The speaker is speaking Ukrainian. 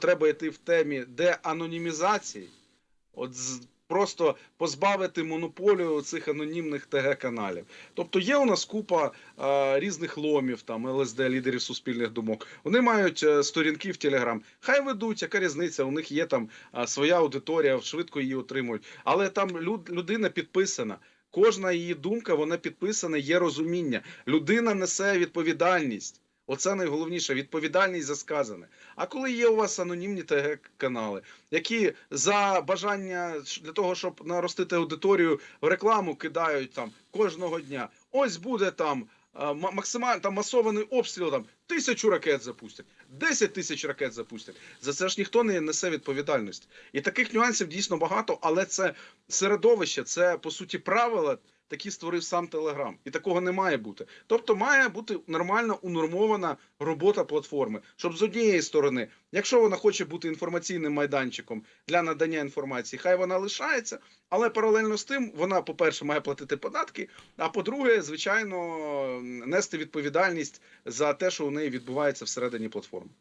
треба йти в темі деанонімізації, от просто позбавити монополію цих анонімних ТГ-каналів. Тобто є у нас купа е, різних ломів, там ЛСД, лідерів суспільних думок. Вони мають е, сторінки в Телеграм. Хай ведуть, яка різниця? У них є там е, своя аудиторія, швидко її отримують. Але там люд, людина підписана. Кожна її думка, вона підписана, є розуміння. Людина несе відповідальність. Оце найголовніше відповідальність за сказане. А коли є у вас анонімні ТГ-канали, які за бажання для того, щоб наростити аудиторію, в рекламу кидають там кожного дня. Ось буде там максимально там масований обстріл, там тисячу ракет запустять, 10 тисяч ракет запустять. За це ж ніхто не несе відповідальності. І таких нюансів дійсно багато, але це середовище, це по суті правила. Такі створив сам Телеграм, і такого не має бути. Тобто має бути нормально унормована робота платформи, щоб з однієї сторони, якщо вона хоче бути інформаційним майданчиком для надання інформації, хай вона лишається, але паралельно з тим вона, по-перше, має платити податки. А по-друге, звичайно, нести відповідальність за те, що у неї відбувається всередині платформи.